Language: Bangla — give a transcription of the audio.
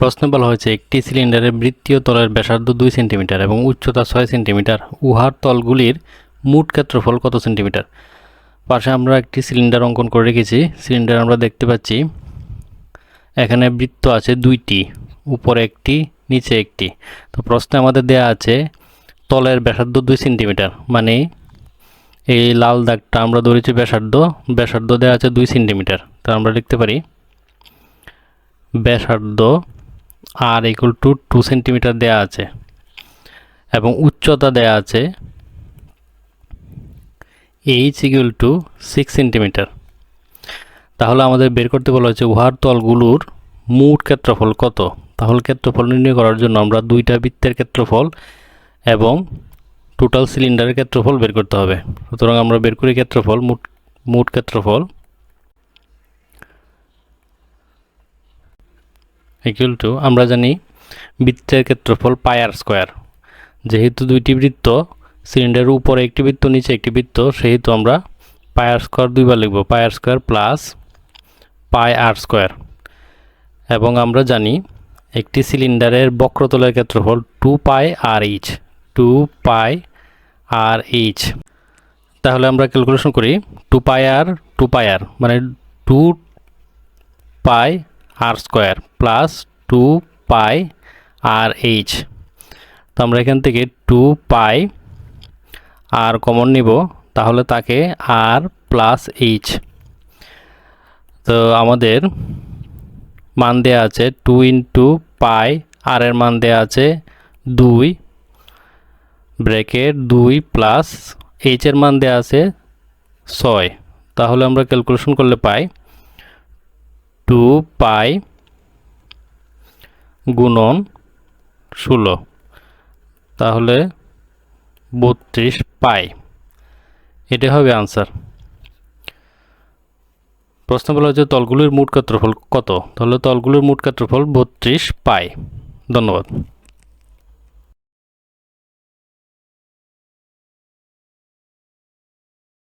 প্রশ্নে বলা হয়েছে, একটি সিলিন্ডারের বৃত্তীয় তলের ব্যাসার্ধ দুই সেন্টিমিটার এবং উচ্চতা ছয় সেন্টিমিটার। উহার তলগুলির মোট ক্ষেত্রফল কত সেন্টিমিটার? পাশে আমরা একটি সিলিন্ডার অঙ্কন করে রেখেছি। সিলিন্ডার আমরা দেখতে পাচ্ছি, এখানে বৃত্ত আছে দুইটি, উপরে একটি, নিচে একটি। তো প্রশ্নে আমাদের দেয়া আছে, তলের ব্যাসার্ধ দুই সেন্টিমিটার মানে এই লাল দাগটা আমরা ধরেছি ব্যাসার্ধ ব্যাসার্ধ দেওয়া আছে দুই সেন্টিমিটার। তো আমরা লিখতে পারি, ব্যাসার্ধ R equal to two centimetre দেয়া আছে। এবং উচ্চতা দেয়া আছে H equal to six centimetre তাহলে আমাদের বের করতে বলা হয়েছে উহার তলগুলোর মোট ক্ষেত্রফল কত? তাহলে ক্ষেত্রফল নির্ণয় করার জন্য আমরা দুইটা বৃত্তের ক্ষেত্রফল এবং টোটাল সিলিন্ডারের ক্ষেত্রফল বের করতে হবে। সুতরাং আমরা বের করি ক্ষেত্রফল, মোট মোট ক্ষেত্রফল। ইকুয়াল টু আমরা জানি বৃত্তের ক্ষেত্রফল পাই আর স্কোয়ার। যেহেতু দুইটি বৃত্ত, সিলিন্ডারের উপরে একটি বৃত্ত, নিচে একটি বৃত্ত, সেহেতু আমরা পাই আর স্কোয়ার দুইবার লিখব, pi R square plus pi R square. এবং আমরা জানি একটি সিলিন্ডারের বক্রতলের ক্ষেত্রফল two pi R H, two pi R H. তাহলে আমরা ক্যালকুলেশন করি টু পাই আর, টু পাই আর মানে two pi R square plus two pi R H তো আমরা এখান থেকে টু পাই আর কমন নিব, তাহলে তাকে আর প্লাস এইচ তো আমাদের মান দেওয়া আছে টু ইন্টু পাই আর এর মান দেওয়া আছে দুই ব্র্যাকেট দুই প্লাস এইচ এর মান দেওয়া আছে ছয়। তাহলে আমরা ক্যালকুলেশন করলে পাই টু পাই গুণন ষোলো। তাহলে বত্রিশ পাই। এটা হবে আনসার প্রশ্ন বলা হচ্ছে তলগুলির মোট ক্ষেত্রফল কত? তাহলে তলগুলির মোট ক্ষেত্রফল বত্রিশ পাই। ধন্যবাদ।